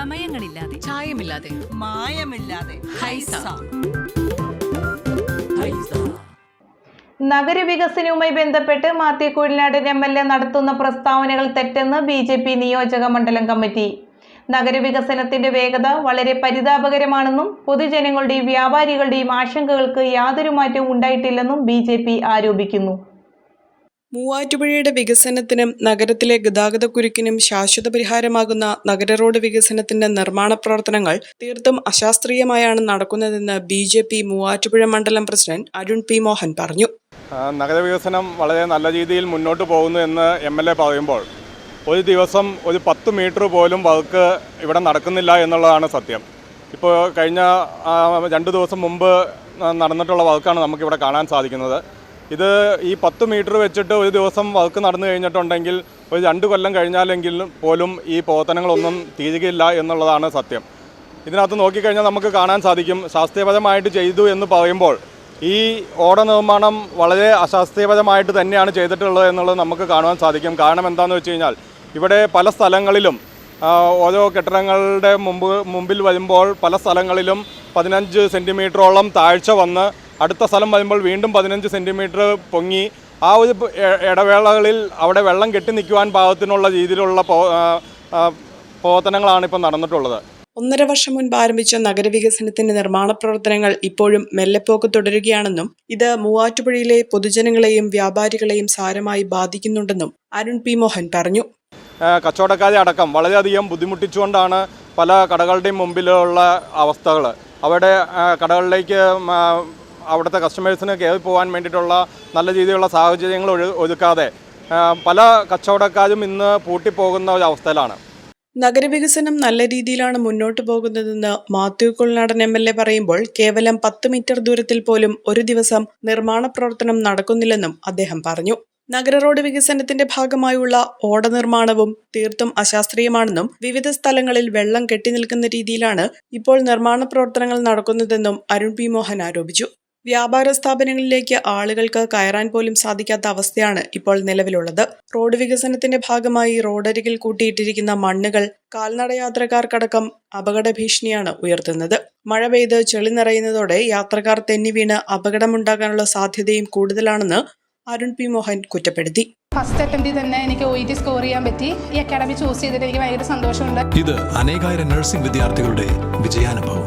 ചമയങ്ങളില്ലാതെ ചായമില്ലാതെ. മായമില്ലാതെ. ഹൈസ. നഗരവികസനവുമായി ബന്ധപ്പെട്ട് Mathew Kuzhinadan M L A നടത്തുന്ന പ്രസ്താവനകൾ തെറ്റെന്ന് ബി ജെ പി നിയോജക മണ്ഡലം കമ്മിറ്റി. നഗരവികസനത്തിന്റെ വേഗത വളരെ പരിതാപകരമാണെന്നും പൊതുജനങ്ങളുടെയും വ്യാപാരികളുടെയും ആശങ്കകൾക്ക് യാതൊരു മാറ്റവും ഉണ്ടായിട്ടില്ലെന്നും ബി ജെ പി ആരോപിക്കുന്നു. മൂവാറ്റുപുഴയുടെ വികസനത്തിനും നഗരത്തിലെ ഗതാഗതക്കുരുക്കിനും ശാശ്വത പരിഹാരമാകുന്ന നഗര റോഡ് വികസനത്തിന്റെ നിർമ്മാണ പ്രവർത്തനങ്ങൾ തീർത്തും അശാസ്ത്രീയമായാണ് നടക്കുന്നതെന്ന് ബി ജെ പി മൂവാറ്റുപുഴ മണ്ഡലം പ്രസിഡന്റ് അരുൺ പി മോഹൻ പറഞ്ഞു. നഗര നഗരവികസനം വളരെ നല്ല രീതിയിൽ മുന്നോട്ട് പോകുന്നു എന്ന് എം എൽ എ പറയുമ്പോൾ ഒരു ദിവസം ഒരു പത്ത് മീറ്റർ പോലും വർക്ക് ഇവിടെ നടക്കുന്നില്ല എന്നുള്ളതാണ് സത്യം. ഇപ്പോൾ കഴിഞ്ഞ രണ്ട് ദിവസം മുമ്പ് നടന്നിട്ടുള്ള വർക്കാണ് നമുക്കിവിടെ കാണാൻ സാധിക്കുന്നത്. ഇത് ഈ പത്ത് മീറ്റർ വെച്ചിട്ട് ഒരു ദിവസം വർക്ക് നടന്നു കഴിഞ്ഞിട്ടുണ്ടെങ്കിൽ ഒരു രണ്ട് കൊല്ലം കഴിഞ്ഞാലെങ്കിൽ പോലും ഈ പ്രവർത്തനങ്ങളൊന്നും തീരുകയില്ല എന്നുള്ളതാണ് സത്യം. ഇതിനകത്ത് നോക്കിക്കഴിഞ്ഞാൽ നമുക്ക് കാണാൻ സാധിക്കും. ശാസ്ത്രീയപരമായിട്ട് ചെയ്തു എന്ന് പറയുമ്പോൾ ഈ ഓട നിർമ്മാണം വളരെ അശാസ്ത്രീയപരമായിട്ട് തന്നെയാണ് ചെയ്തിട്ടുള്ളത് എന്നുള്ളത് നമുക്ക് കാണുവാൻ സാധിക്കും. കാരണം എന്താണെന്ന് വെച്ച് കഴിഞ്ഞാൽ ഇവിടെ പല സ്ഥലങ്ങളിലും ഓരോ കെട്ടിടങ്ങളുടെ മുമ്പ് മുമ്പിൽ വരുമ്പോൾ പല സ്ഥലങ്ങളിലും പതിനഞ്ച് സെന്റിമീറ്ററോളം താഴ്ച വന്ന് അടുത്ത സ്ഥലം വരുമ്പോൾ വീണ്ടും പതിനഞ്ച് സെന്റിമീറ്റർ പൊങ്ങി ആ ഒരു ഇടവേളകളിൽ അവിടെ വെള്ളം കെട്ടി നിൽക്കുവാൻ പാകത്തിനുള്ള രീതിയിലുള്ള പ്രവർത്തനങ്ങളാണ് ഇപ്പോൾ നടന്നിട്ടുള്ളത്. ഒന്നര വർഷം മുൻപ് ആരംഭിച്ച നഗരവികസനത്തിന്റെ നിർമ്മാണ പ്രവർത്തനങ്ങൾ ഇപ്പോഴും മെല്ലെപ്പോക്ക് തുടരുകയാണെന്നും ഇത് മൂവാറ്റുപുഴയിലെ പൊതുജനങ്ങളെയും വ്യാപാരികളെയും സാരമായി ബാധിക്കുന്നുണ്ടെന്നും അരുൺ പി മോഹൻ പറഞ്ഞു. കച്ചവടക്കാരെ അടക്കം വളരെയധികം ബുദ്ധിമുട്ടിച്ചുകൊണ്ടാണ് പല കടകളുടെയും മുമ്പിലുള്ള അവസ്ഥകൾ അവിടെ കടകളിലേക്ക് അവിടുത്തെ കസ്റ്റമേഴ്സിന് കയറി പോകാൻ വേണ്ടിയിട്ടുള്ള നല്ല രീതിയിലുള്ള സാഹചര്യങ്ങൾ ഒതുക്കാതെ പല കച്ചവടക്കാരും ഇന്ന് പൂട്ടിപ്പോകുന്ന ഒരു അവസ്ഥയിലാണ്. നഗരവികസനം നല്ല രീതിയിലാണ് മുന്നോട്ട് പോകുന്നതെന്ന് Mathew Kollanadan M L A പറയുമ്പോൾ കേവലം പത്ത് മീറ്റർ ദൂരത്തിൽ പോലും ഒരു ദിവസം നിർമ്മാണ പ്രവർത്തനം നടക്കുന്നില്ലെന്നും അദ്ദേഹം പറഞ്ഞു. നഗര റോഡ് വികസനത്തിന്റെ ഭാഗമായുള്ള ഓട നിർമ്മാണവും തീർത്തും അശാസ്ത്രീയമാണെന്നും വിവിധ സ്ഥലങ്ങളിൽ വെള്ളം കെട്ടിനിൽക്കുന്ന രീതിയിലാണ് ഇപ്പോൾ നിർമ്മാണ പ്രവർത്തനങ്ങൾ നടക്കുന്നതെന്നും അരുൺ പി മോഹൻ ആരോപിച്ചു. വ്യാപാര സ്ഥാപനങ്ങളിലേക്ക് ആളുകൾക്ക് കയറാൻ പോലും സാധിക്കാത്ത അവസ്ഥയാണ് ഇപ്പോൾ നിലവിലുള്ളത്. റോഡ് വികസനത്തിന്റെ ഭാഗമായി റോഡരികിൽ കൂട്ടിയിട്ടിരിക്കുന്ന മണ്ണുകൾ കാൽനടയാത്രക്കാർക്കടക്കം അപകട ഭീഷണിയാണ് ഉയർത്തുന്നത്. മഴ പെയ്ത് ചെളി നിറയുന്നതോടെ യാത്രക്കാർ തെന്നി വീണ് അപകടമുണ്ടാകാനുള്ള സാധ്യതയും കൂടുതലാണെന്ന് അരുൺ പി മോഹൻ കുറ്റപ്പെടുത്തി. ഫസ്റ്റ് അറ്റംപ്റ്റിൽ തന്നെ എനിക്ക് ഒ ഇ ടി സ്കോർ ചെയ്യാൻ പറ്റി. ഈ അക്കാഡമി ചൂസ് ചെയ്തിട്ട് എനിക്ക് ഭയങ്കര സന്തോഷമുണ്ട്. ഇത് അനേകായിരം നഴ്സിംഗ് വിദ്യാർത്ഥികളുടെ വിജയാനുഭവം.